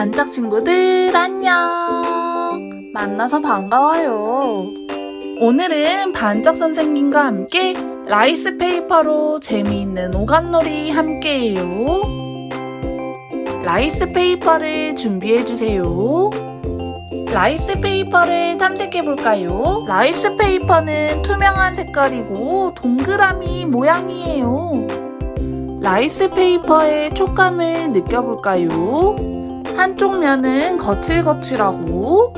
반짝 친구들 안녕! 만나서 반가워요. 오늘은 반짝 선생님과 함께 라이스 페이퍼로 재미있는 오감놀이 함께해요. 라이스 페이퍼를 준비해주세요. 라이스 페이퍼를 탐색해볼까요? 라이스 페이퍼는 투명한 색깔이고 동그라미 모양이에요. 라이스 페이퍼의 촉감을 느껴볼까요? 한쪽 면은 거칠거칠하고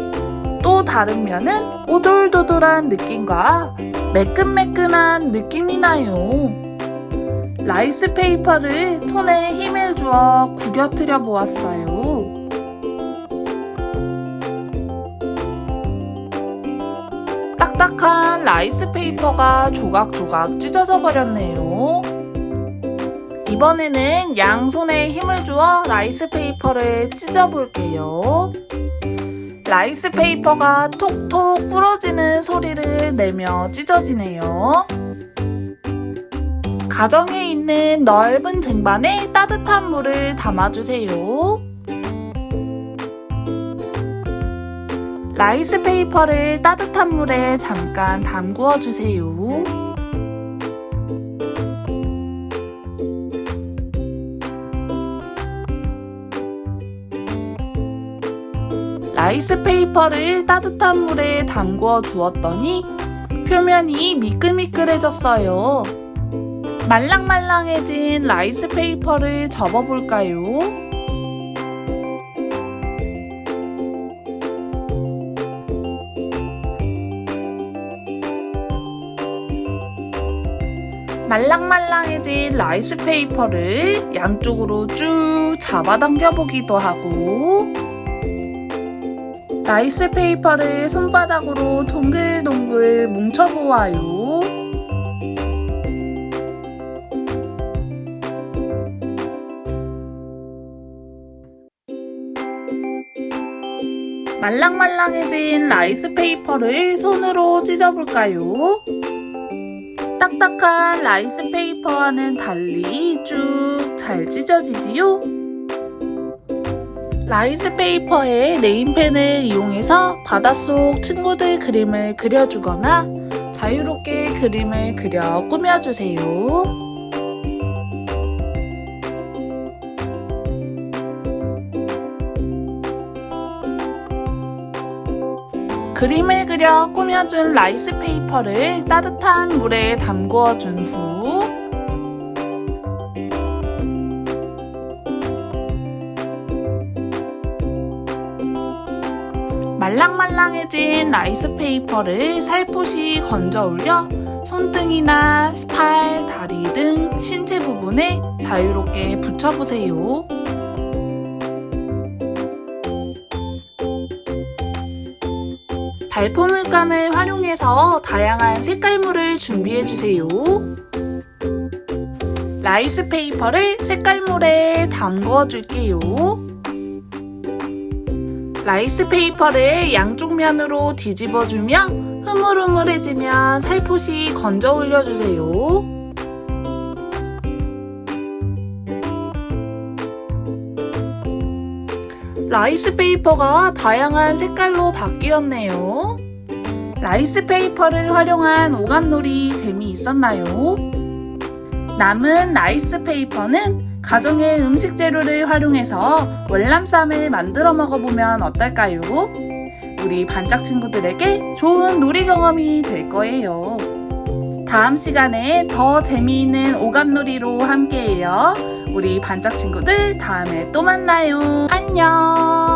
또 다른 면은 오돌도돌한 느낌과 매끈매끈한 느낌이 나요. 라이스 페이퍼를 손에 힘을 주어 구겨트려 보았어요. 딱딱한 라이스 페이퍼가 조각조각 찢어져 버렸네요. 이번에는 양손에 힘을 주어 라이스 페이퍼를 찢어볼게요. 라이스 페이퍼가 톡톡 부러지는 소리를 내며 찢어지네요. 가정에 있는 넓은 쟁반에 따뜻한 물을 담아주세요. 라이스 페이퍼를 따뜻한 물에 잠깐 담구어 주세요. 라이스 페이퍼를 따뜻한 물에 담궈 주었더니 표면이 미끌미끌해졌어요. 말랑말랑해진 라이스 페이퍼를 접어볼까요? 말랑말랑해진 라이스 페이퍼를 양쪽으로 쭉 잡아당겨 보기도 하고 라이스 페이퍼를 손바닥으로 동글동글 뭉쳐보아요. 말랑말랑해진 라이스 페이퍼를 손으로 찢어볼까요? 딱딱한 라이스 페이퍼와는 달리 쭉 잘 찢어지지요? 라이스 페이퍼에 네임펜을 이용해서 바닷속 친구들 그림을 그려주거나 자유롭게 그림을 그려 꾸며주세요. 그림을 그려 꾸며준 라이스 페이퍼를 따뜻한 물에 담구어 준 후, 말랑말랑해진 라이스 페이퍼를 살포시 건져 올려 손등이나 팔, 다리 등 신체 부분에 자유롭게 붙여보세요. 발포 물감을 활용해서 다양한 색깔물을 준비해주세요. 라이스 페이퍼를 색깔물에 담궈 줄게요. 라이스 페이퍼를 양쪽 면으로 뒤집어 주며 흐물흐물해지면 살포시 건져 올려주세요. 라이스 페이퍼가 다양한 색깔로 바뀌었네요. 라이스 페이퍼를 활용한 오감놀이 재미있었나요? 남은 라이스 페이퍼는 가정의 음식 재료를 활용해서 월남쌈을 만들어 먹어보면 어떨까요? 우리 반짝 친구들에게 좋은 놀이 경험이 될 거예요. 다음 시간에 더 재미있는 오감놀이로 함께해요. 우리 반짝 친구들 다음에 또 만나요. 안녕!